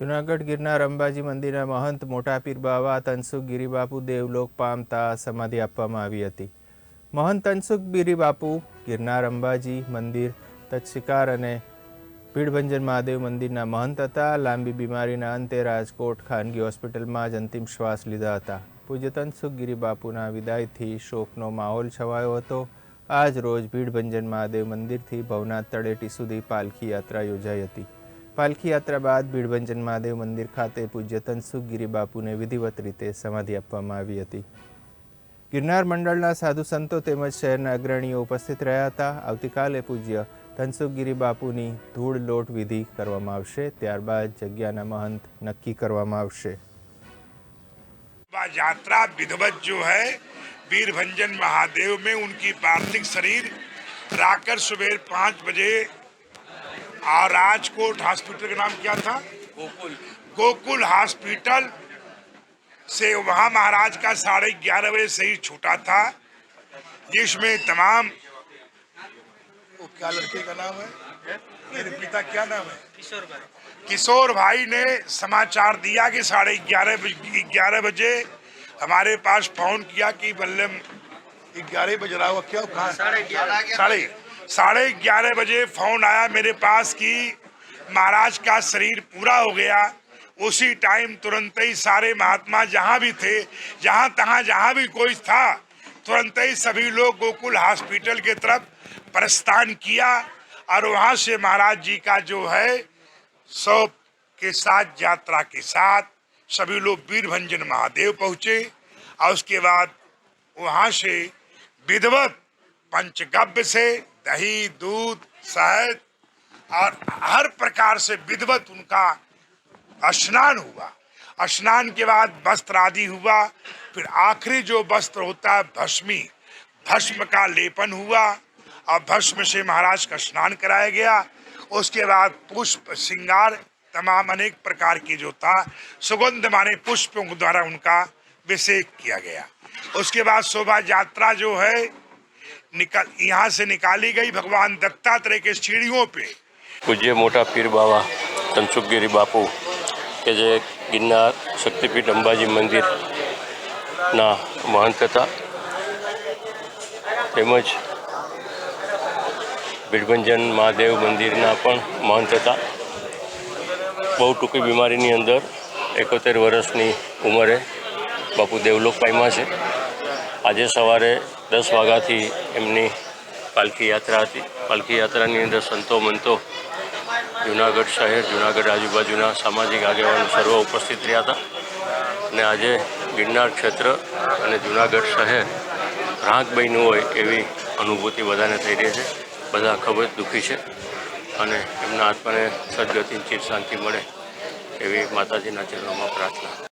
જુનાગઢ ગિરનાર અંબાજી મંદિરના મહંત મોટા પીર બાવા તનસુખ ગિરિબાપુ દેવલોક પામતા સમાધિ આપવામાં આવી હતી. મહંત તનસુખ ગિરિબાપુ, ગિરનાર અંબાજી મંદિર, તત્શિકાર અને ભીડભંજન મહાદેવ મંદિરના મહંત હતા. લાંબી બીમારીના અંતે રાજકોટ ખાનગી હોસ્પિટલમાં જ અંતિમ શ્વાસ લીધા હતા. પૂજ્ય તનસુખ ગિરિબાપુના વિદાયથી શોકનો માહોલ છવાયો હતો. આજ રોજ ભીડભંજન મહાદેવ મંદિરથી ભવનાથ તળેટી સુધી પાલખી યાત્રા યોજાઈ હતી. પાલખી યાત્રા બાદ ભીડભંજન મહાદેવ મંદિર ખાતે પૂજ્ય તનસુખ ગિરિબાપુને વિધિવત રીતે સમાધિ આપવામાં આવી હતી ગિરનાર મંડળના સાધુ સંતો તેમજ શહેરના અગ્રણીઓ ઉપસ્થિત રહ્યા હતા આવતીકાલે પૂજ્ય ધનસુખ ગિરિબાપુની ધૂળ લોટ વિધિ કરવામાં આવશે ત્યારબાદ જગ્યાના મહંત નક્કી કરવામાં આવશે यात्रा विधवत जो है वीरभंजन महादेव में उनकी पार्थिव शरीर राकर सुबह पाँच बजे और राजकोट हॉस्पिटल का नाम क्या था? गोकुल। गोकुल हॉस्पिटल से वहाँ महाराज का साढ़े ग्यारह बजे शरीर छूटा था। जिसमें तमाम वो क्या लड़के का नाम है? मेरे पिता क्या नाम है? किशोर भाई। ने समाचार दिया कि साढ़े ग्यारह ग्यारह बजे हमारे पास फ़ोन किया कि बल्लम ग्यारह बज रहा हुआ क्या? कहाँ साढ़े साढ़े ग्यारह बजे फ़ोन आया मेरे पास कि महाराज का शरीर पूरा हो गया। उसी टाइम तुरंत ही सारे महात्मा जहाँ भी थे, जहाँ तहाँ जहाँ भी कोई था, तुरंत ही सभी लोग गोकुल हॉस्पिटल के तरफ़ प्रस्थान किया और वहाँ से महाराज जी का जो है सौ के साथ, यात्रा के साथ सभी लोग वीरभंजन महादेव पहुँचे और उसके बाद वहाँ से विधवत पंचगव्य से दही, दूध, शहद और हर प्रकार से विधवत उनका स्नान हुआ। स्नान के बाद वस्त्र आदि हुआ, फिर आखिरी जो वस्त्र होता है भस्मी। भस्म का लेपन हुआ और भस्म से महाराज का स्नान कराया गया। उसके बाद पुष्प, श्रृंगार, तमाम अनेक प्रकार की जो था, सुगंध माने पुष्पों द्वारा उनका अभिषेक किया गया। उसके बाद शोभा यात्रा जो है निकल यहाँ से निकाली गई भगवान दत्तात्रेय के सीढ़ियों पे પૂજ્ય મોટા પીર બાવા તનસુખગીરી બાપુ કે જે ગિરનાર શક્તિપીઠ અંબાજી મંદિરના મહંત હતા તેમજ ભીડભંજન મહાદેવ મંદિરના પણ મહંત હતા બહુ ટૂંકી બીમારીની અંદર એકોતેર વર્ષની ઉંમરે બાપુ દેવલોક પામ્યા છે આજે સવારે દસ વાગ્યાથી એમની પાલખી યાત્રા હતી. પાલખી યાત્રાની અંદર સંતો મંતો, જુનાગઢ શહેર, જુનાગઢ આજુબાજુના સામાજિક આગેવાનો સર્વ ઉપસ્થિત રહ્યા હતા. અને આજે ગિરનાર ક્ષેત્ર અને જુનાગઢ શહેર રાંક બન્યું હોય એવી અનુભૂતિ બધાને થઈ રહી છે. બધા ખૂબ દુઃખી છે અને એમના આત્માને સદગતિ ચીર શાંતિ મળે એવી માતાજીના ચરણોમાં પ્રાર્થના.